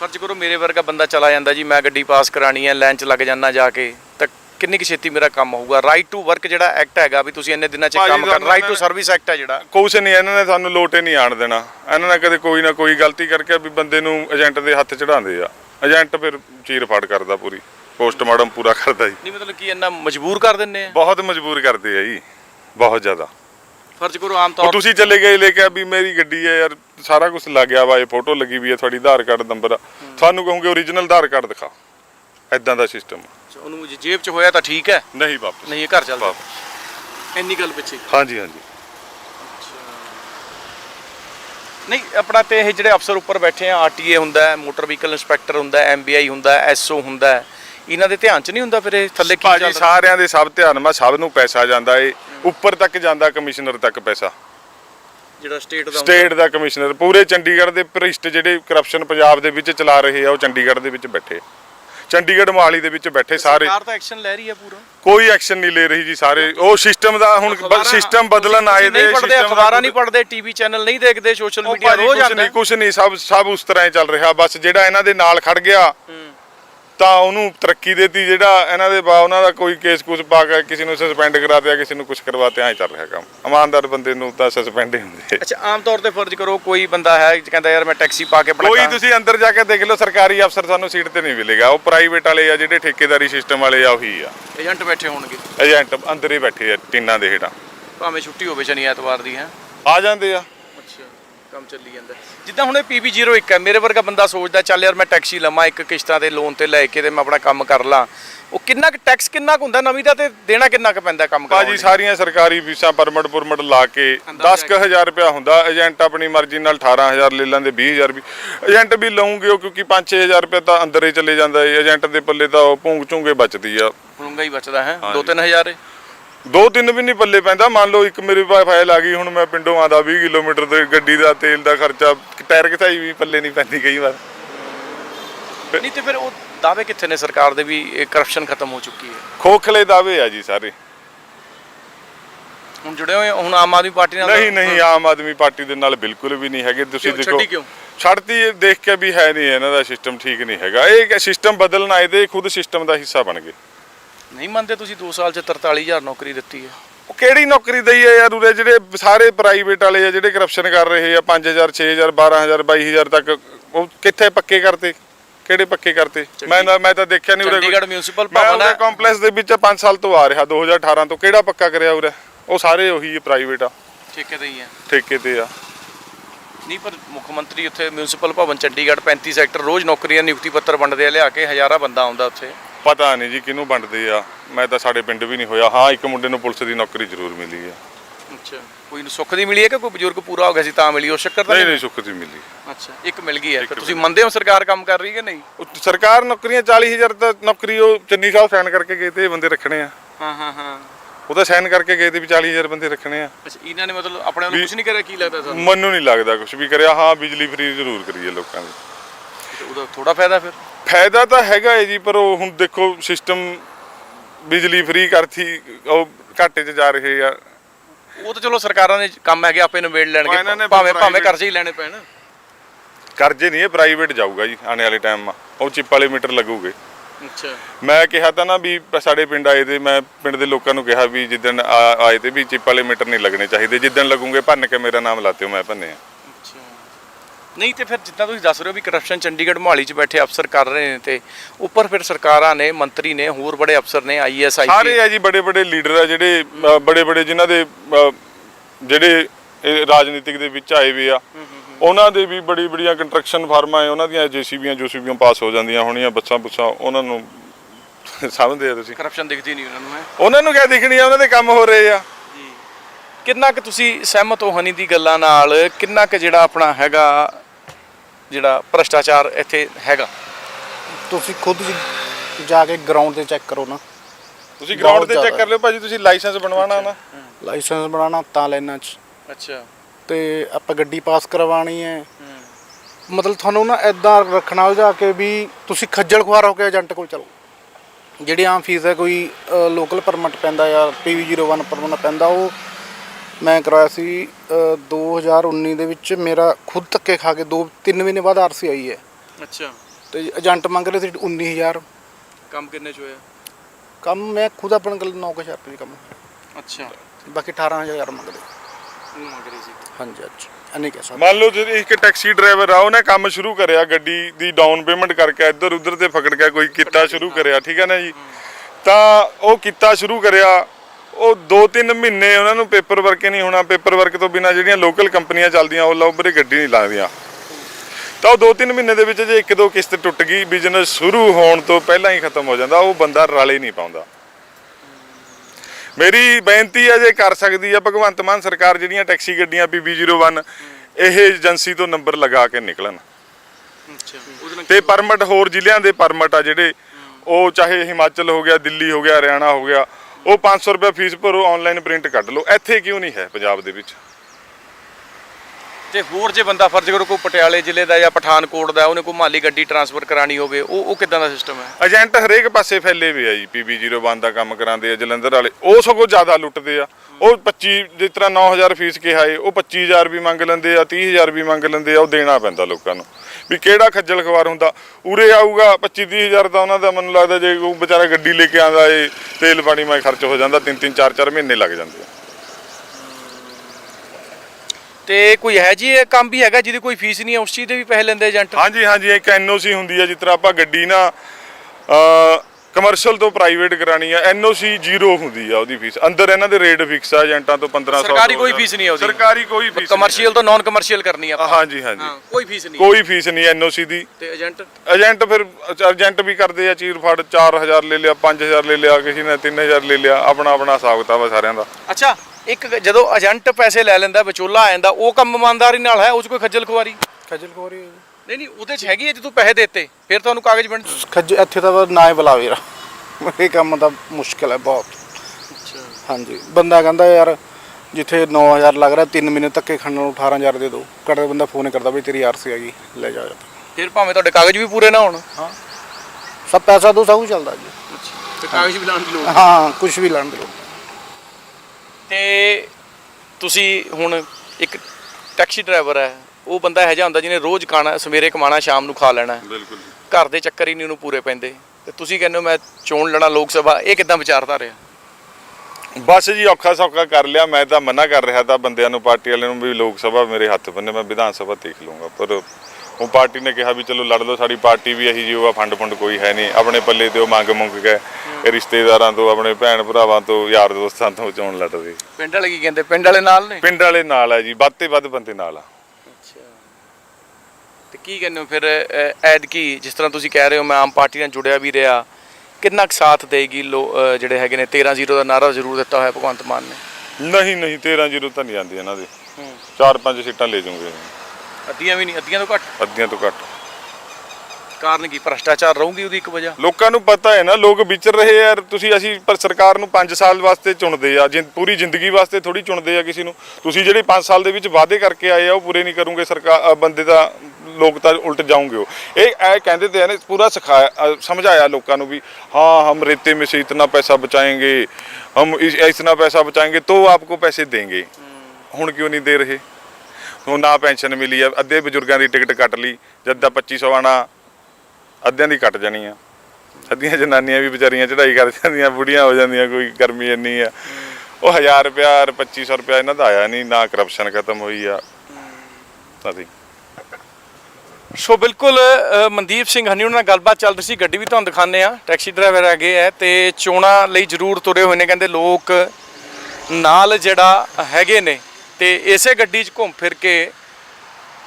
ਫਰਜ਼ ਕਰੋ ਮੇਰੇ ਵਰਗਾ ਬੰਦਾ ਚਲਾ ਜਾਂਦਾ ਜੀ ਮੈਂ ਗੱਡੀ ਪਾਸ ਕਰਾਣੀ ਹੈ ਲਾਈਨ 'ਚ ਲੱਗ ਜਾਣਾ ਜਾ ਕੇ ਤਾਂ ਕਿੰਨੀ ਕੁ ਛੇਤੀ ਮੇਰਾ ਕੰਮ ਹੋਊਗਾ? ਰਾਈਟ ਟੂ ਵਰਕ ਜਿਹੜਾ ਐਕਟ ਹੈਗਾ ਵੀ ਤੁਸੀਂ ਇੰਨੇ ਦਿਨਾਂ 'ਚ ਕੰਮ ਕਰ ਰਾਈਟ ਟੂ ਸਰਵਿਸ ਐਕਟ ਹੈ ਜਿਹੜਾ। ਕੁਛ ਨਹੀਂ ਇਹਨਾਂ ਨੇ ਸਾਨੂੰ ਲੋਟੇ ਨਹੀਂ ਆਣ ਦੇਣਾ। ਇਹਨਾਂ ਨੇ ਕਦੇ ਕੋਈ ਨਾ ਕੋਈ ਗਲਤੀ ਕਰਕੇ ਵੀ ਬੰਦੇ ਨੂੰ ਏਜੰਟ ਦੇ ਹੱਥ ਚੜਾਉਂਦੇ ਆ। ਏਜੰਟ ਫਿਰ ਚੀਰ ਫਾੜ ਕਰਦਾ ਪੂਰੀ। ਪੋਸਟਮਾਰਟਮ ਪੂਰਾ ਕਰਦਾ ਜੀ। ਨਹੀਂ ਮਤਲਬ ਕੀ ਇੰਨਾ ਮਜਬੂਰ ਕਰ ਦਿੰਨੇ ਆ? ਬਹੁਤ ਮਜਬੂਰ ਕਰਦੇ ਆ ਜੀ ਬਹੁਤ ਜ਼ਿਆਦਾ। ਫਰਜ਼ ਕਰੋ ਆਮ ਉਹ ਤੌਰ ਤੁਸੀਂ ਚਲੇ ਗਏ ਲੈ ਕੇ ਵੀ ਮੇਰੀ ਗੱਡੀ ਹੈ ਯਾਰ ਸਾਰਾ ਕੁਝ ਲੱਗਿਆ ਵਾ ਇਹ ਫੋਟੋ ਲੱਗੀ ਵੀ ਹੈ ਤੁਹਾਡੀ ਆਧਾਰ ਕਾਰਡ ਨੰਬਰ ਤੁਹਾਨੂੰ ਕਹੋਗੇ ਓਰੀਜਨਲ ਆਧਾਰ ਕਾਰਡ ਦਿਖਾ ਐਦਾਂ ਦਾ ਸਿਸਟਮ ਉਹਨੂੰ ਜੇ ਜੇਬ 'ਚ ਹੋਇਆ ਤਾਂ ਠੀਕ ਹੈ। ਨਹੀਂ ਵਾਪਸ। ਨਹੀਂ ਇਹ ਘਰ ਚੱਲਦਾ। ਇੰਨੀ ਗੱਲ ਪਿੱਛੇ। ਹਾਂਜੀ ਹਾਂਜੀ। ਨਹੀਂ ਆਪਣਾ ਤੇ ਇਹ ਜਿਹੜੇ ਅਫਸਰ ਉੱਪਰ ਬੈਠੇ ਆ ਆਰਟੀਏ ਹੁੰਦਾ ਮੋਟਰ ਵਹੀਕਲ ਇੰਸਪੈਕਟਰ ਹੁੰਦਾ ਐਮਬੀਆਈ ਹੁੰਦਾ ਐਸਓ ਹੁੰਦਾ ਇਹਨਾਂ ਦੇ ਧਿਆਨ 'ਚ ਨਹੀਂ ਹੁੰਦਾ ਫਿਰ ਇਹ ਥੱਲੇ ਕੀ ਭਾਜੀ ਚੱਲਦਾ? ਸਾਰਿਆਂ ਦੇ ਸਭ ਧਿਆਨ ਮਾ ਸਭ ਨੂੰ ਪੈਸਾ ਜਾਂਦਾ ਏ। ਉੱਪਰ ਤੱਕ ਜਾਂਦਾ ਕਮਿਸ਼ਨਰ ਤੱਕ ਪੈਸਾ। ਜਿਹੜਾ ਸਟੇਟ ਦਾ ਹੁੰਦਾ। ਸਟੇਟ ਦਾ ਕਮਿਸ਼ਨਰ ਪੂਰੇ ਚੰਡੀਗੜ੍ਹ ਦੇ ਭ੍ਰਿਸ਼ਟ ਜਿਹੜੇ ਕਰਪਸ਼ਨ ਪੰਜਾਬ ਦੇ ਵਿੱਚ ਚਲਾ ਰਹੇ ਆ ਉਹ ਚੰਡੀਗੜ੍ਹ ਦੇ ਵਿੱਚ ਬੈਠੇ। ਚੰਡੀਗੜ੍ਹ ਮੋਹਾਲੀ ਦੇ ਵਿੱਚ ਬੈਠੇ ਸਾਰੇ ਸਰਕਾਰ ਤਾਂ ਐਕਸ਼ਨ ਲੈ ਰਹੀ ਹੈ ਪੂਰਾ। ਕੋਈ ਐਕਸ਼ਨ ਨਹੀਂ ਲੈ ਰਹੀ ਜੀ ਸਾਰੇ। ਉਹ ਸਿਸਟਮ ਦਾ ਹੁਣ ਅਖਬਾਰਾਂ- ਸਿਸਟਮ ਬਦਲਣ ਆਏ ਦੇ ਨਹੀਂ ਪੜਦੇ system ਦਾ ਅਖਬਾਰਾਂ ਨਹੀਂ ਪੜਦੇ ਟੀਵੀ ਚੈਨਲ ਨਹੀਂ ਦੇਖਦੇ ਸੋਸ਼ਲ ਉਹ ਮੀਡੀਆ ਭਾਜੀ ਰੋਜ਼ ਕੁਛ ਆਉਂਦਾ। ਨਹੀਂ ਕੁਛ ਨਹੀਂ ਸਭ ਸਭ ਉਸ ਤਰ੍ਹਾਂ ਹੀ ਚੱਲ ਰਿਹਾ। ਬਸ ਜਿਹੜਾ ਇਹਨਾਂ ਦੇ ਨਾਲ ਖੜ ਗਿਆ ਤਾਂ ਉਹਨੂੰ ਤਰੱਕੀ ਦੇਤੀ ਜਿਹੜਾ ਇਹਨਾਂ ਦੇ ਬਾ ਉਹਨਾਂ ਦਾ ਕੋਈ ਕੇਸ ਕੁਛ ਪਾ ਕੇ ਕਿਸੇ ਨੂੰ ਸਸਪੈਂਡ ਕਰਾ ਦਿਆ ਕਿਸੇ ਨੂੰ ਕੁਛ ਕਰਵਾਤੇ ਐਂ ਚੱਲ ਰਿਹਾ ਕੰਮ। ਇਮਾਨਦਾਰ ਬੰਦੇ ਨੂੰ ਤਾਂ ਸਸਪੈਂਡ ਹੀ ਹੁੰਦੇ ਅੱਛਾ ਆਮ ਤੌਰ ਤੇ ਫਰਜ਼ ਕਰੋ ਕੋਈ ਬੰਦਾ ਹੈ ਕਹਿੰਦਾ ਯਾਰ ਮੈਂ ਟੈਕਸੀ ਪਾ ਕੇ ਕੋਈ ਤੁਸੀਂ ਅੰਦਰ ਜਾ ਕੇ ਦੇਖ ਲਓ ਸਰਕਾਰੀ ਅਫਸਰ ਤੁਹਾਨੂੰ ਸੀਟ ਤੇ ਨਹੀਂ ਮਿਲੇਗਾ। ਉਹ ਪ੍ਰਾਈਵੇਟ ਵਾਲੇ ਆ ਜਿਹੜੇ ਠੇਕੇਦਾਰੀ ਸਿਸਟਮ ਵਾਲੇ ਆ ਉਹੀ ਆ। ਏਜੰਟ ਬੈਠੇ ਹੋਣਗੇ। ਏਜੰਟ ਅੰਦਰ ਹੀ ਬੈਠੇ ਆ ਟੀਨਾਂ ਦੇ ਹੇਠਾਂ। ਭਾਵੇਂ ਛੁੱਟੀ ਹੋਵੇ ਸ਼ਨੀ ਐਤਵਾਰ ਦੀ ਹੈ। ਆ ਜਾਂਦੇ ਆ। ਕੰਮ ਚੱਲੀ ਜਾਂਦਾ। ਜਿੱਦਾਂ ਹੁਣ ਇਹ PB01 ਹੈ ਮੇਰੇ ਵਰਗਾ ਬੰਦਾ ਸੋਚਦਾ ਚੱਲ ਯਾਰ ਮੈਂ ਟੈਕਸੀ ਲਵਾਂ ਇੱਕ ਕਿਸ਼ਤਾਂ ਤੇ ਲੋਨ ਤੇ ਲੈ ਕੇ ਤੇ ਮੈਂ ਆਪਣਾ ਕੰਮ ਕਰ ਲਾਂ। ਉਹ ਕਿੰਨਾ ਕੁ ਟੈਕਸ ਕਿੰਨਾ ਕੁ ਹੁੰਦਾ ਨਵੀਂ ਦਾ ਤੇ ਦੇਣਾ ਕਿੰਨਾ ਕੁ ਪੈਂਦਾ ਕੰਮ ਕਰਾਉਣ ਭਾਜੀ ਲਈ? ਸਾਰੀਆਂ ਸਰਕਾਰੀ ਫੀਸਾਂ ਪਰਮਿਟ ਪੁਰਮਿਟ ਲਾ ਕੇ 10000 ਰੁਪਇਆ ਹੁੰਦਾ ਏਜੰਟ ਆਪਣੀ ਮਰਜ਼ੀ ਨਾਲ 18000 ਲੈ ਲੈਂਦੇ 20000 ਵੀ। ਏਜੰਟ ਵੀ ਲਊਂਗੇ ਉਹ ਕਿਉਂਕਿ 5-6000 ਰੁਪਇਆ ਤਾਂ ਅੰਦਰ ਹੀ ਚਲੇ ਜਾਂਦਾ ਏਜੰਟ ਦੇ ਪੱਲੇ ਤਾਂ ਉਹ ਭੂੰਗ ਝੂੰਗੇ ਬਚਦੀ ਆ। ਹੁਣਗਾ ਹੀ ਬਚਦਾ ਹੈ ਹਾਂਜੀ। 2-3000 ਏ। ਦੋ ਤਿੰਨ ਵੀ ਨਹੀਂ ਪੱਲੇ ਪੈਂਦਾ। ਮੰਨ ਲਓ ਇੱਕ ਮੇਰੇ ਪਾ ਫਾਈਲ ਆ ਗਈ ਹੁਣ ਮੈਂ ਪਿੰਡੋਂ ਆਂਦਾ 20 ਕਿਲੋਮੀਟਰ ਤੇ ਗੱਡੀ ਦਾ ਤੇਲ ਦਾ ਖਰਚਾ ਟਾਇਰ ਕਿਥਾਈ ਵੀ ਪੱਲੇ ਨਹੀਂ ਪੈਂਦੀ ਕਈ ਵਾਰ। ਨਹੀਂ ਤੇ ਫਿਰ ਉਹ ਦਾਅਵੇ ਕਿੱਥੇ ਨੇ ਸਰਕਾਰ ਦੇ ਵੀ ਇਹ ਕਰਪਸ਼ਨ ਖਤਮ ਹੋ ਚੁੱਕੀ ਹੈ? ਖੋਖਲੇ ਦਾਅਵੇ ਆ ਜੀ ਸਾਰੇ। ਹੁਣ ਜੁੜੇ ਹੋਏ ਹੁਣ ਆਮ ਆਦਮੀ ਪਾਰਟੀ ਨਾਲ ਨਹੀਂ ਨਹੀਂ ਆਮ ਆਦਮੀ ਪਾਰਟੀ ਦੇ ਨਾਲ ਬਿਲਕੁਲ ਵੀ ਨਹੀਂ ਹੈਗੇ। ਤੁਸੀਂ? ਦੇਖੋ? ਛੱਡਤੀ ਦੇਖ ਕੇ ਵੀ ਹੈ ਨਹੀਂ ਇਹਨਾਂ ਦਾ ਸਿਸਟਮ ਠੀਕ ਨਹੀਂ ਹੈਗਾ। ਇਹ ਸਿਸਟਮ ਬਦਲਣ ਆਏ ਤੇ ਖੁਦ ਸਿਸਟਮ ਦਾ ਹਿੱਸਾ ਬਣ ਗਏ। ਨਹੀਂ ਮੰਨਦੇ ਤੁਸੀਂ 2 ਸਾਲ ਚ 43000 ਨੌਕਰੀ ਦਿੱਤੀ ਹੈ। ਉਹ ਕਿਹੜੀ ਨੌਕਰੀ ਦਈ ਹੈ ਯਾਰ ਉਰੇ ਜਿਹੜੇ ਸਾਰੇ ਪ੍ਰਾਈਵੇਟ ਵਾਲੇ ਆ ਜਿਹੜੇ ਕਰਪਸ਼ਨ ਕਰ ਰਹੇ ਆ 5000 6000 12000 22000 ਤੱਕ ਉਹ ਕਿੱਥੇ ਪੱਕੇ ਕਰਤੇ? ਕਿਹੜੇ ਪੱਕੇ ਕਰਤੇ? ਮੈਂ ਮੈਂ ਤਾਂ ਦੇਖਿਆ ਨਹੀਂ ਉਰੇ ਚੰਡੀਗੜ੍ਹ ਮਿਊਂਸੀਪਲ ਮੈਂ ਭਵਨ ਹੈ। ਕੰਪਲੈਕਸ ਦੇ ਵਿੱਚ 5 ਸਾਲ ਤੋਂ ਆ ਰਿਹਾ 2018 ਤੋਂ। ਕਿਹੜਾ ਪੱਕਾ ਕਰਿਆ ਉਰੇ? ਉਹ ਸਾਰੇ ਉਹੀ ਪ੍ਰਾਈਵੇਟ ਆ। ਠੇਕੇ ਤੇ ਹੀ ਹੈ। ਠੇਕੇ ਤੇ ਆ। ਨਹੀਂ ਪਰ ਮੁੱਖ ਮੰਤਰੀ ਉੱਥੇ ਮਿਊਂਸੀਪਲ ਭਵਨ ਚੰਡੀਗੜ੍ਹ 35 ਸੈਕਟਰ ਰੋਜ਼ ਨੌਕਰੀਆਂ ਨਿਯੁਕਤੀ ਪੱਤਰ ਵੰਡਦੇ ਆ ਲਿਆ ਕੇ ਹਜ਼ਾਰਾਂ ਬੰਦਾ ਆਉਂਦਾ ਉੱਥੇ। ਪਤਾ ਨਹੀਂ ਜੀ ਕਿਹਨੂੰ ਵੰਡਦੇ ਆ। ਮੈਂ ਤਾਂ ਸਾਡੇ ਪਿੰਡ ਵੀ ਨਹੀਂ ਹੋਇਆ। ਹਾਂ ਇੱਕ ਮੁੰਡੇ ਨੂੰ ਪੁਲਿਸ ਦੀ ਨੌਕਰੀ ਜ਼ਰੂਰ ਮਿਲੀ ਹੈ ਅੱਛਾ। ਕੋਈ ਨੂੰ ਸੁੱਖ ਦੀ ਮਿਲੀ ਹੈ ਕਿ ਕੋਈ ਬਜ਼ੁਰਗ ਪੂਰਾ ਹੋ ਗਿਆ ਸੀ ਤਾਂ ਮਿਲੀ? ਉਹ ਸ਼ੱਕਰ ਤਾਂ ਨਹੀਂ ਨਹੀਂ? ਸੁੱਖ ਦੀ ਮਿਲੀ। ਅੱਛਾ ਇੱਕ ਮਿਲ ਗਈ ਹੈ। ਫਿਰ ਤੁਸੀਂ ਮੰਨਦੇ ਹੋ ਸਰਕਾਰ ਕੰਮ ਕਰ ਰਹੀ ਹੈ ਕਿ ਨਹੀਂ? ਉਹ ਸਰਕਾਰ ਨੌਕਰੀਆਂ 40000 ਤਾਂ ਨੌਕਰੀ ਉਹ ਚੰਨੀ ਸਾਹਿਬ ਸਾਈਨ ਕਰਕੇ ਗਏ ਤੇ ਇਹ ਬੰਦੇ ਰੱਖਣੇ ਆ। ਹਾਂ ਹਾਂ ਹਾਂ। ਉਹ ਤਾਂ ਸਾਈਨ ਕਰਕੇ ਗਏ ਤੇ ਵੀ 40000 ਬੰਦੇ ਰੱਖਣੇ ਆ। ਅੱਛਾ ਇਹਨਾਂ ਨੇ ਮਤਲਬ ਆਪਣੇ ਵੀ- ਕੁਝ ਨਹੀਂ ਕਰਿਆ? ਕੀ ਲੱਗਦਾ ਤੁਹਾਨੂੰ? ਮੈਨੂੰ ਨਹੀਂ ਲੱਗਦਾ ਕੁਝ ਵੀ ਕਰਿਆ। ਹਾਂ ਬਿਜਲੀ ਫ੍ਰੀ ਜ਼ਰੂਰ ਕਰੀਏ ਲੋਕਾਂ ਦੀ ਤੇ ਉਹਦਾ ਥੋੜਾ ਫਾਇਦਾ ਫਿਰ? ਫਾਇਦਾ ਤਾਂ ਹੈਗਾ ਹੈ ਜੀ ਪਰ ਉਹ ਹੁਣ ਦੇਖੋ ਸਿਸਟਮ ਬਿਜਲੀ ਫ੍ਰੀ ਕਰਤੀ ਉਹ ਘਾਟੇ 'ਚ ਜਾ ਰਹੇ ਆ। ਉਹ ਤਾਂ ਚਲੋ ਸਰਕਾਰਾਂ ਦੇ ਕੰਮ ਹੈਗੇ ਆਪੇ ਨਿਬੇੜ ਇਹਨਾਂ ਲੈਣਗੇ ਨੇ ਭਾਵੇਂ ਭਾਵੇਂ private- ਕਰਜ਼ੇ ਹੀ ਲੈਣੇ ਪੈਣ। ਕਰਜ਼ੇ ਨਹੀਂ ਇਹ ਪ੍ਰਾਈਵੇਟ ਜਾਊਗਾ ਜੀ ਆਉਣੇ ਵਾਲੇ ਟਾਈਮ ਉਹ ਚਿੱਪ ਵਾਲੇ ਮੀਟਰ ਲੱਗੂਗੇ। ਅੱਛਾ। ਮੈਂ ਕਿਹਾ ਤਾਂ ਨਾ ਵੀ ਪ- ਸਾਡੇ ਪਿੰਡ ਆਏ ਤੇ ਮੈਂ ਪਿੰਡ ਦੇ ਲੋਕਾਂ ਨੂੰ ਕਿਹਾ ਵੀ ਜਿੱਦਣ ਆ- ਆਏ ਤੇ ਵੀ ਚਿੱਪ ਵਾਲੇ ਮੀਟਰ ਨਹੀਂ ਲੱਗਣੇ ਚਾਹੀਦੇ। ਜਿੱਦਣ ਲੱਗੂਗੇ ਭੰਨ ਕੇ ਮੇਰਾ ਨਾਮ ਲਾਤਿਓ ਮੈਂ ਭੰਨੇ ਆ ਨਹੀਂ ਤੇ ਫਿਰ ਜਿੱਦਾਂ ਤੁਸੀਂ ਦੱਸ ਰਹੇ ਹੋ ਵੀ ਕਰਪਸ਼ਨ ਚੰਡੀਗੜ੍ਹ ਮੋਹਾਲੀ 'ਚ ਬੈਠੇ ਅਫਸਰ ਕਰ ਰਹੇ ਨੇ ਤੇ ਉੱਪਰ ਫਿਰ ਸਰਕਾਰਾਂ ਨੇ ਮੰਤਰੀ ਨੇ ਹੋਰ ਬੜੇ ਅਫਸਰ ਨੇ ਆਈਐਸ ਸਾਰੇ ਆ ਜੀ ਬੜੇ ਬੜੇ ਲੀਡਰ ਆ ਜਿਹੜੇ ਬੜੇ ਬੜੇ ਜਿਨ੍ਹਾਂ ਦੇ ਅ, ਜਿਹੜੇ ਇਹ ਰਾਜਨੀਤਿਕ ਦੇ ਵਿੱਚ ਆਏ ਵੀ ਆ। ਉਹਨਾਂ ਦੇ ਵੀ ਬੜੀ ਬੜੀਆਂ ਕੰਸਟਰਕਸ਼ਨ ਫਰਮਾਂ ਹੈ ਉਹਨਾਂ ਦੀਆਂ ਜੀਸੀਬੀਆਂ ਜੂਸੀਬੀਆਂ ਪਾਸ ਹੋ ਜਾਂਦੀਆਂ ਹੋਣੀਆਂ ਬੱਸਾਂ ਬੁੱਸਾਂ ਉਹਨਾਂ ਨੂੰ ਸਮਝਦੇ ਆ ਤੁਸੀਂ। ਕਰਪਸ਼ਨ ਦਿਖਦੀ ਨਹੀਂ ਉਹਨਾਂ ਨੂੰ ਹੈ? ਉਹਨਾਂ ਨੂੰ ਕਿਆ ਦਿਖਣੀ ਆ ਉਹਨਾਂ ਦੇ ਕੰਮ ਹੋ ਰਹੇ ਆ। ਕਿੰਨਾ ਕੁ ਤੁਸੀਂ ਸਹਿਮਤ ਹੋ ਹਨੀ ਦੀ ਗੱਲਾਂ ਨਾਲ? ਕਿੰਨਾ ਕੁ ਜਿਹੜਾ ਆਪਣਾ ਹੈਗਾ ਜਿਹੜਾ ਭ੍ਰਸ਼ਟਾਚਾਰ ਇੱਥੇ ਹੈਗਾ। ਤੁਸੀਂ ਖੁਦ ਜ- ਜਾ ਕੇ ਗਰਾਊਂਡ ਤੇ ਚੈੱਕ ਕਰੋ ਨਾ। ਤੁਸੀਂ ਗਰਾਊਂਡ ਤੇ ਚੈੱਕ। ਕਰ ਲਿਓ ਭਾਜੀ ਤੁਸੀਂ ਲਾਇਸੈਂਸ ਬਣਵਾਉਣਾ ਨਾ। ਲਾਇਸੈਂਸ ਬਣਾਉਣਾ ਤਾਂ ਲੈਣਾ ਚ। ਅੱਛਾ। ਤੇ ਆਪਾਂ ਗੱਡੀ ਪਾਸ ਕਰਵਾਉਣੀ ਹੈ। ਮਤਲਬ ਤੁਹਾਨੂੰ ਨਾ ਐਦਾਂ ਰੱਖਣਾ ਜਾ ਕੇ ਵੀ ਤੁਸੀਂ ਖੱਜਲ ਖੁਆਰ ਹੋ ਕੇ ਏਜੰਟ ਕੋਲ ਚਲੋ। ਜਿਹੜੀ ਆਮ ਫੀਸ ਹੈ ਕੋਈ ਲੋਕਲ ਪਰਮਿਟ ਪੈਂਦਾ ਜਾਂ PV01 ਪਰਮਿਟ ਪੈਂਦਾ ਉਹ ਮੈਂ ਕਰਾਇਆ ਸੀ ਅ, 2019 ਦੇ ਵਿੱਚ ਮੇਰਾ ਖੁਦ ਧੱਕੇ ਖਾ ਕੇ 2-3 ਮਹੀਨੇ ਬਾਅਦ ਆਰਸੀ ਆਈ ਹੈ। ਅੱਛਾ। ਤੇ ਏਜੰਟ ਮੰਗ ਰਹੇ ਸੀ 19000 ਕੰਮ ਕਿੰਨੇ ਚ ਹੋਇਆ? ਕੰਮ ਮੈਂ ਖੁਦ ਆਪਣੇ ਕੋਲ 9000 ਰੁਪਏ ਕੰਮ ਅੱਛਾ। ਬਾਕੀ 18000 ਮੰਗਦੇ ਮੰਗ ਰਹੀ। ਸੀ। ਹਾਂਜੀ ਅੱਜ ਅਨੇ ਕਹਿ ਸਕਦਾ ਮੰਨ ਲਓ ਜੇ ਇੱਕ ਟੈਕਸੀ ਡਰਾਈਵਰ ਆ ਉਹਨੇ ਕੰਮ ਸ਼ੁਰੂ ਕਰਿਆ ਗੱਡੀ ਦੀ ਡਾਊਨ ਪੇਮੈਂਟ ਕਰਕੇ ਇੱਧਰ ਉੱਧਰ ਤੇ ਫਕੜ ਕੇ ਕੋਈ ਕੀਤਾ ਸ਼ੁਰੂ ਕਰਿਆ ਠੀਕ ਹੈ ਨਾ ਜੀ? ਤਾਂ ਉਹ ਕੀਤਾ ਸ਼ੁਰੂ ਕਰਿਆ ਉਹ 2-3 ਮਹੀਨੇ ਉਹਨਾਂ ਨੂੰ ਪੇਪਰ ਵਰਕ ਨਹੀਂ ਹੋਣਾ। ਪੇਪਰ ਵਰਕ ਤੋਂ ਬਿਨਾ ਜਿਹੜੀਆਂ ਲੋਕਲ ਕੰਪਨੀਆਂ ਚੱਲਦੀਆਂ ਉਹ ਉਬਰ ਗੱਡੀ ਨਹੀਂ ਲਾਉਂਦੀਆਂ। ਤਾਂ ਉਹ 2-3 ਮਹੀਨੇ ਦੇ ਵਿੱਚ ਜੇ ਇੱਕ ਦੋ ਕਿਸ਼ਤ ਟੁੱਟ ਗਈ ਬਿਜ਼ਨਸ ਸ਼ੁਰੂ ਹੋਣ ਤੋਂ ਪਹਿਲਾਂ ਹੀ ਖਤਮ ਹੋ ਜਾਂਦਾ ਉਹ ਬੰਦਾ ਰਾਲੇ ਨਹੀਂ ਪਾਉਂਦਾ। ਮੇਰੀ ਬੇਨਤੀ ਹੈ ਜੇ ਕਰ ਸਕਦੀ ਹੈ ਭਗਵੰਤ ਮਾਨ ਸਰਕਾਰ ਜਿਹੜੀਆਂ ਟੈਕਸੀ ਗੱਡੀਆਂ PB01 ਇਹ ਏਜੰਸੀ ਤੋਂ ਨੰਬਰ ਲਗਾ ਕੇ ਨਿਕਲਣ। ਤੇ ਪਰਮਿਟ ਹੋਰ ਜ਼ਿਲ੍ਹਿਆਂ ਦੇ ਪਰਮਿਟ ਆ ਜਿਹੜੇ ਉਹ ਚਾਹੇ ਹਿਮਾਚਲ ਹੋ ਗਿਆ ਦਿੱਲੀ ਹੋ ਗਿਆ ਹਰਿਆਣਾ ਹੋ ਗਿਆ ਉਹ 500 ਰੁਪਏ ਫੀਸ ਭਰੋ ਆਨਲਾਈਨ ਪ੍ਰਿੰਟ ਕੱਢ ਲਓ। ਇੱਥੇ ਕਿਉਂ ਨਹੀਂ ਹੈ ਪੰਜਾਬ ਦੇ ਵਿੱਚ? ਤੇ ਹੋਰ ਜੇ ਬੰਦਾ ਫਰਜ਼ ਕਰੋ ਕੋਈ ਪਟਿਆਲੇ ਜ਼ਿਲ੍ਹੇ ਦਾ ਜਾਂ ਪਠਾਨਕੋਟ ਦਾ, ਉਹਨੇ ਕੋਈ ਮਾਲੀ ਗੱਡੀ ਟਰਾਂਸਫਰ ਕਰਾਣੀ ਹੋਵੇ, ਉਹ ਉਹ ਕਿਦਾਂ ਦਾ ਸਿਸਟਮ ਹੈ? ਏਜੰਟ ਹਰੇਕ ਪਾਸੇ ਫੈਲੇ ਹੋਏ ਆ ਜੀ PB01 ਦਾ ਕੰਮ ਕਰਾਉਂਦੇ ਆ, ਜਲੰਧਰ ਵਾਲੇ, ਉਹ ਸਗੋਂ ਜ਼ਿਆਦਾ ਲੁੱਟਦੇ ਆ। ਉਹ 25 ਜਿਸ ਤਰ੍ਹਾਂ 9000 ਫੀਸ ਕਿਹਾ ਏ, ਉਹ 25000 ਵੀ ਮੰਗ ਲੈਂਦੇ ਆ 30000 ਵੀ ਮੰਗ ਲੈਂਦੇ ਆ, ਉਹ ਦੇਣਾ ਪੈਂਦਾ ਲੋਕਾਂ ਨੂੰ। ਵੀ ਕਿਹੜਾ ਖੱਜਲ ਖਵਾਰ ਹੁੰਦਾ? ਉਰੇ ਆਊਗਾ 25 30000 ਤਾਂ ਉਹਨਾਂ ਦਾ, ਮੈਨੂੰ ਲੱਗਦਾ ਜੇ ਕੋਈ ਵਿਚਾਰਾ ਗੱਡੀ ਲੈ ਕੇ ਆਂਦਾ ਏ, ਤੇਲ ਪਾਣੀ ਮੈਂ ਖਰਚ ਹੋ ਜਾਂਦਾ 3 3 4 4 ਮਹੀਨੇ ਲੱਗ ਜਾਂਦੇ ਆ। ਤੇ ਕੋਈ ਹੈ ਜੀ ਇਹ ਕੰਮ ਵੀ ਹੈਗਾ ਜਿਹਦੀ ਕੋਈ ਫੀਸ ਨਹੀਂ ਹੈ ਉਸ ਚੀਜ਼ ਦੇ ਵੀ ਪੈਸੇ ਲੈਂਦੇ ਏਜੰਟ? ਹਾਂਜੀ ਹਾਂਜੀ ਇੱਕ ਐਨਓਸੀ ਹੁੰਦੀ ਹੈ ਜਿਸ ਤਰ੍ਹਾਂ ਆਪਾਂ ਗੱਡੀ ਨਾ ਕਮਰਸ਼ੀਅਲ ਤੋਂ ਪ੍ਰਾਈਵੇਟ ਕਰਾਣੀ ਆ ਐਨਓਸੀ ਜ਼ੀਰੋ ਹੁੰਦੀ ਆ ਉਹਦੀ ਫੀਸ। ਅੰਦਰ ਇਹਨਾਂ ਦੇ ਰੇਟ ਫਿਕਸ ਆ ਏਜੰਟਾਂ ਤੋਂ 1500 ਸਰਕਾਰੀ ਕੋਈ ਫੀਸ ਨਹੀਂ ਹੈ ਉਹਦੀ? ਸਰਕਾਰੀ ਕੋਈ ਫੀਸ ਕਮਰਸ਼ੀਅਲ ਤੋਂ ਨਾਨ ਕਮਰਸ਼ੀਅਲ ਕਰਨੀ ਆ। ਹਾਂਜੀ ਹਾਂਜੀ। ਕੋਈ ਫੀਸ ਨਹੀਂ ਕੋਈ ਫੀਸ ਨਹੀਂ ਐਨਓਸੀ ਦੀ। ਤੇ ਏਜੰਟ? ਏਜੰਟ ਫਿਰ ਏਜੰਟ ਵੀ ਕਰਦੇ ਆ ਚੀਰ ਫੜ 4000 ਲੈ ਲਿਆ 5000 ਲੈ ਲਿਆ ਕਿਸੇ ਨੇ 3000 ਲੈ ਲਿਆ ਆਪਣਾ ਆਪਣਾ ਹਿਸਾਬ ਕਿਤਾਬ ਆ ਸਾਰਿਆਂ ਦਾ। ਅੱਛਾ ਇੱਕ ਜਦੋਂ ਏਜੰਟ ਪੈਸੇ ਲੈ ਲੈਂਦਾ ਵਿਚੋਲਾ ਆ ਜਾਂਦਾ ਉਹ ਕੰਮ ਇਮਾਨਦਾਰੀ ਨਾਲ ਹੈ ਉਹ 'ਚ ਕੋਈ ਖੱਜਲ ਖੁਆਰੀ? ਖੱਜਲ ਖੁਆਰੀ ਨਹੀਂ ਨਹੀਂ ਉਹਦੇ 'ਚ ਹੈਗੀ ਹੈ ਜੇ ਤੂੰ ਪੈਸੇ ਦੇਤੇ ਫਿਰ ਤੁਹਾਨੂੰ ਕਾਗਜ਼ ਬਣ ਖੱਜ ਇੱਥੇ ਤਾਂ ਬਸ ਨਾ ਹੀ ਬੁਲਾਵੇ ਰਾ ਇਹ ਕੰਮ ਤਾਂ ਮੁਸ਼ਕਿਲ ਹੈ ਬਹੁਤ। ਹਾਂਜੀ। ਬੰਦਾ ਕਹਿੰਦਾ ਯਾਰ ਜਿੱਥੇ 9000 ਲੱਗ ਰਿਹਾ 3 ਮਹੀਨੇ ਧੱਕੇ ਖਾਣ ਨੂੰ 18000 ਦੇ ਦਿਓ ਕਦੇ ਬੰਦਾ ਫੋਨ ਕਰਦਾ ਵੀ ਤੇਰੀ ਆਰਸੀ ਆ ਗਈ ਲੈ ਜਾ ਫਿਰ ਭਾਵੇਂ ਤੁਹਾਡੇ ਕਾਗਜ਼ ਵੀ ਪੂਰੇ ਨਾ ਹੋਣ। ਸਭ ਪੈਸਾ ਦੋ ਸਭ ਚੱਲਦਾ ਜੀ। ਤੇ ਕਾਗਜ਼ ਵੀ ਲਾਉਣ ਦੀ ਲੋੜ ਹਾਂ। ਕੁਝ ਵੀ ਲੈਣ ਦਿਓ ਤੇ ਤੁਸੀਂ ਹੁਣ ਇੱਕ ਟੈਕਸੀ ਡਰਾਈਵਰ ਹੈ ਉਹ ਬੰਦਾ ਇਹੋ ਜਿਹਾ ਹੁੰਦਾ ਜਿਹਨੇ ਰੋਜ਼ ਖਾਣਾ ਸਵੇਰੇ ਕਮਾਣਾ ਸ਼ਾਮ ਨੂੰ ਖਾ ਲੈਣਾ। ਬਿਲਕੁਲ ਘਰ ਦੇ ਚੱਕਰ ਹੀ ਨਹੀਂ ਉਹਨੂੰ ਪੂਰੇ ਪੈਂਦੇ। ਤੇ ਤੁਸੀਂ ਕਹਿੰਦੇ ਹੋ ਮੈਂ ਚੋਣ ਲੜਾ ਲੋਕ ਸਭਾ ਇਹ ਕਿਦਾਂ ਵਿਚਾਰਦਾ ਰਿਹਾ? ਬਸ ਜੀ ਔਖਾ ਸੌਖਾ ਕਰ ਲਿਆ ਮੈਂ ਤਾਂ ਮਨਾ ਕਰ ਰਿਹਾ ਤਾਂ ਬੰਦਿਆਂ ਨੂੰ ਪਾਰਟੀ ਵਾਲਿਆਂ ਨੂੰ ਵੀ ਲੋਕ ਸਭਾ ਮੇਰੇ ਹੱਥ ਬੰਨੇ ਮੈਂ ਵਿਧਾਨ ਸਭਾ ਦੇਖ ਲੂੰਗਾ ਪਰ ਉਹ ਪਾਰਟੀ ਨੇ ਕਿਹਾ ਵੀ ਚਲੋ ਲੜ ਲਓ ਸਾਡੀ ਪਾਰਟੀ ਵੀ ਇਹੀ ਜਿਹੀ ਆ ਫੰਡ ਫੰਡ ਕੋਈ ਹੈ ਨਹੀਂ। ਆਪਣੇ ਪੱਲੇ ਤੇ ਉਹ ਮੰਗ ਮੁੰਗ ਕੇ ਰਿਸ਼ਤੇਦਾਰਾਂ ਤੋਂ ਆਪਣੇ ਭੈਣ ਭਰਾਵਾਂ ਤੋਂ ਯਾਰ ਦੋਸਤਾਂ ਤੋਂ ਚੋਣ ਲੜਦੇ ਪਿੰਡ ਵਾਲੇ ਕੀ ਕਹਿੰਦੇ? ਪਿੰਡ ਵਾਲੇ ਨਾਲ ਨੇ? ਪਿੰਡ ਵਾਲੇ ਨਾਲ ਆ ਜੀ ਵੱਧ ਤੇ ਵੱਧ ਬੰਦੇ ਨਾਲ ਆ। ਤੇ ਕੀ ਕਹਿੰਦੇ ਹੋ ਫਿਰ ਐਡ ਕੀ ਜਿਸ ਤਰ੍ਹਾਂ ਤੁਸੀਂ ਕਹਿ ਰਹੇ ਹੋ ਮੈਂ ਆਮ ਪਾਰਟੀ ਨਾਲ ਜੁੜਿਆ ਵੀ ਰਿਹਾ ਕਿੰਨਾ ਕੁ ਸਾਥ ਦੇਗੀ ਲੋ ਅਹ ਜਿਹੜੇ ਹੈਗੇ ਨੇ? 13-0 ਦਾ ਨਾਰਾ ਜ਼ਰੂਰ ਦਿੱਤਾ ਹੋਇਆ ਭਗਵੰਤ ਮਾਨ ਨੇ। ਨਹੀਂ ਨਹੀਂ 13 ਜ਼ੀਰੋ ਤਾਂ ਨਹੀਂ ਆਉਂਦੀ ਇਹਨਾਂ ਦੇ। ਚਾਰ ਪੰਜ ਸੀਟਾਂ ਲੈ ਜੂਗੇ ਅੱਧੀਆਂ ਵੀ ਨਹੀਂ ਅੱਧੀਆਂ ਤੋਂ ਘੱਟ? ਅੱਧੀਆਂ ਤੋਂ ਘੱਟ। ਕਾਰਨ ਕੀ? ਭ੍ਰਸ਼ਟਾਚਾਰ ਰਹੂਗੀ ਉਹਦੀ ਇੱਕ ਵਜ੍ਹਾ? ਲੋਕਾਂ ਨੂੰ ਪਤਾ ਹੈ ਨਾ ਲੋਕ ਵਿਚਰ ਰਹੇ ਯਾਰ ਤੁਸੀਂ ਅਸੀਂ ਪਰ ਸਰਕਾਰ ਨੂੰ 5 ਸਾਲ ਵਾਸਤੇ ਚੁਣਦੇ ਆ ਜੇ ਪੂਰੀ ਜ਼ਿੰਦਗੀ ਵਾਸਤੇ ਥੋੜੀ ਚੁਣਦੇ ਆ ਕਿਸੇ ਨੂੰ। ਤੁਸੀਂ ਜਿਹੜੇ 5 ਸਾਲ ਦੇ ਵਿੱਚ ਵਾਅਦੇ ਕਰਕੇ ਆਏ ਆ ਉਹ ਪੂਰੇ ਨਹੀਂ ਕਰੋਗੇ ਸਰਕਾਰ ਬੰਦੇ ਦਾ ਲੋਕ ਤਾਂ ਉਲਟ ਜਾਉਂਗੇ ਉਹ। ਇਹ ਇਹ ਕਹਿੰਦੇ ਤੇ ਨੇ ਪੂਰਾ ਸਿਖਾਇਆ ਸਮਝਾਇਆ ਲੋਕਾਂ ਨੂੰ ਵੀ ਹਾਂ ਹਮ ਰੇਤੇ ਮੇ ਸੇ ਇਤਨਾ ਪੈਸਾ ਬਚਾਏਗੇ ਹਮ ਇਸ ਇਤਨਾ ਪੈਸਾ ਬਚਾਏਂਗੇ ਤੋ ਆਪਕੋ ਪੈਸੇ ਦੇਂਗੇ। ਹੁਣ ਕਿਉਂ ਨਹੀਂ ਦੇ ਰਹੇ? ਹੁਣ ਨਾ ਪੈਨਸ਼ਨ ਮਿਲੀ ਆ, ਅੱਧੇ ਬਜ਼ੁਰਗਾਂ ਦੀ ਟਿਕਟ ਕੱਟ ਲਈ, ਜਦ ਦਾ 2500 ਆਣਾ, ਅੱਧਿਆਂ ਦੀ ਕੱਟ ਜਾਣੀ ਆ। ਅੱਧੀਆਂ ਜਨਾਨੀਆਂ ਵੀ ਵਿਚਾਰੀਆਂ ਚੜਾਈ ਕਰ ਜਾਂਦੀਆਂ ਬੁੜੀਆਂ ਹੋ ਜਾਂਦੀਆਂ, ਕੋਈ ਗਰਮੀ ਇੰਨੀ ਆ। ਉਹ 1000 ਰੁਪਿਆ 2500 ਰੁਪਿਆ ਇਹਨਾਂ ਦਾ ਆਇਆ ਨਹੀਂ, ਨਾ ਕਰਪਸ਼ਨ ਖਤਮ ਹੋਈ ਆ। ਅਸੀਂ ਸੋ ਬਿਲਕੁਲ ਮਨਦੀਪ ਸਿੰਘ ਹਨੀ ਉਹਨਾਂ ਨਾਲ ਗੱਲਬਾਤ ਚੱਲ ਰਹੀ ਸੀ, ਗੱਡੀ ਵੀ ਤੁਹਾਨੂੰ ਦਿਖਾਣੇ ਆ ਟੈਕਸੀ ਡਰਾਈਵਰ ਹੈਗੇ ਆ ਤੇ ਚੋਣਾਂ ਲਈ ਜ਼ਰੂਰ ਤੁਰੇ ਹੋਏ ਨੇ, ਕਹਿੰਦੇ ਲੋਕ ਨਾਲ ਜਿਹੜਾ ਹੈਗੇ ਨੇ। ਤੇ ਇਸੇ ਗੱਡੀ 'ਚ ਘੁੰਮ ਫਿਰ ਕੇ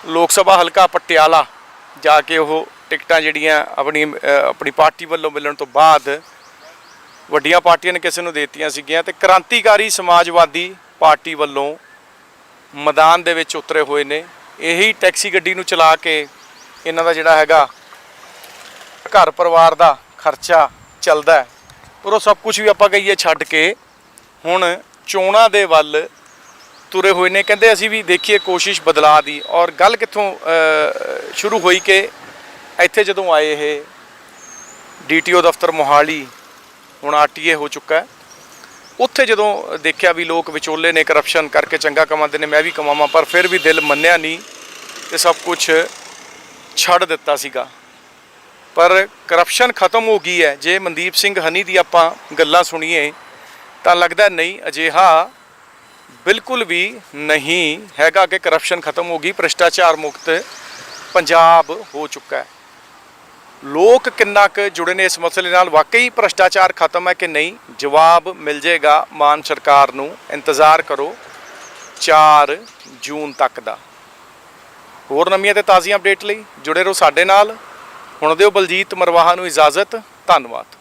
ਲੋਕ ਸਭਾ ਹਲਕਾ ਪਟਿਆਲਾ ਜਾ ਕੇ ਉਹ ਟਿਕਟਾਂ ਜਿਹੜੀਆਂ ਆਪਣੀ ਆਪਣੀ ਪਾਰਟੀ ਵੱਲੋਂ ਮਿਲਣ ਤੋਂ ਬਾਅਦ ਵੱਡੀਆਂ ਪਾਰਟੀਆਂ ਨੇ ਕਿਸੇ ਨੂੰ ਦੇਤੀਆਂ ਸੀਗੀਆਂ ਤੇ ਕ੍ਰਾਂਤੀਕਾਰੀ ਸਮਾਜਵਾਦੀ ਪਾਰਟੀ ਵੱਲੋਂ ਮੈਦਾਨ ਦੇ ਵਿੱਚ ਉਤਰੇ ਹੋਏ ਨੇ। ਇਹੀ ਟੈਕਸੀ ਗੱਡੀ ਨੂੰ ਚਲਾ ਕੇ ਇਹਨਾਂ ਦਾ ਜਿਹੜਾ ਹੈਗਾ ਘਰ ਪਰਿਵਾਰ ਦਾ ਖਰਚਾ ਚੱਲਦਾ ਹੈ। ਪਰ ਉਹ ਸਭ ਕੁਝ ਵੀ ਆਪਾਂ ਕਹੀਏ ਛੱਡ ਕੇ ਹੁਣ ਚੋਣਾਂ ਦੇ ਵੱਲ ਤੁਰੇ ਹੋਏ ਨੇ। ਕਹਿੰਦੇ ਅਸੀਂ ਵੀ ਦੇਖੀਏ ਕੋਸ਼ਿਸ਼ ਬਦਲਾ ਦੀ। ਔਰ ਗੱਲ ਕਿੱਥੋਂ ਸ਼ੁਰੂ ਹੋਈ ਕਿ ਇੱਥੇ ਜਦੋਂ ਆਏ ਇਹ ਡੀਟੀਓ ਦਫ਼ਤਰ ਮੋਹਾਲੀ, ਹੁਣ ਆਰਟੀਏ ਹੋ ਚੁੱਕਾ ਉੱਥੇ ਜਦੋਂ ਦੇਖਿਆ ਵੀ ਲੋਕ ਵਿਚੋਲੇ ਨੇ ਕਰਪਸ਼ਨ ਕਰਕੇ ਚੰਗਾ ਕਮਾਉਂਦੇ ਨੇ, ਮੈਂ ਵੀ ਕਮਾਵਾਂ, ਪਰ ਫਿਰ ਵੀ ਦਿਲ ਮੰਨਿਆ ਨਹੀਂ ਤੇ ਸਭ ਕੁਝ ਛੱਡ ਦਿੱਤਾ ਸੀਗਾ। ਪਰ ਕਰਪਸ਼ਨ ਖਤਮ ਹੋ ਗਈ ਹੈ। ਜੇ ਮਨਦੀਪ ਸਿੰਘ ਹਨੀ ਦੀ ਆਪਾਂ ਗੱਲਾਂ ਸੁਣੀਏ ਤਾਂ ਲੱਗਦਾ ਨਹੀਂ ਅਜਿਹਾ ਬਿਲਕੁਲ ਵੀ ਨਹੀਂ ਹੈਗਾ ਕਿ ਕਰਪਸ਼ਨ ਖਤਮ ਹੋ ਗਈ, ਭ੍ਰਿਸ਼ਟਾਚਾਰ ਮੁਕਤ ਪੰਜਾਬ ਹੋ ਚੁੱਕਾ ਹੈ। ਲੋਕ ਕਿੰਨਾ ਕੁ ਜੁੜੇ ਨੇ ਇਸ ਮਸਲੇ ਨਾਲ, ਵਾਕਈ ਭ੍ਰਿਸ਼ਟਾਚਾਰ ਖਤਮ ਹੈ ਕਿ ਨਹੀਂ? ਜਵਾਬ ਮਿਲ ਜਾਏਗਾ ਮਾਨ ਸਰਕਾਰ ਨੂੰ। ਇੰਤਜ਼ਾਰ ਕਰੋ 4 ਜੂਨ ਤੱਕ ਦਾ। ਹੋਰ ਨਵੀਆਂ ਤੇ ਤਾਜ਼ੀਆਂ ਅਪਡੇਟ ਲਈ ਜੁੜੇ ਰਹੋ ਸਾਡੇ ਨਾਲ। ਹੁਣ ਦਿਓ ਬਲਜੀਤ ਮਰਵਾਹਾ ਨੂੰ ਇਜਾਜ਼ਤ। ਧੰਨਵਾਦ।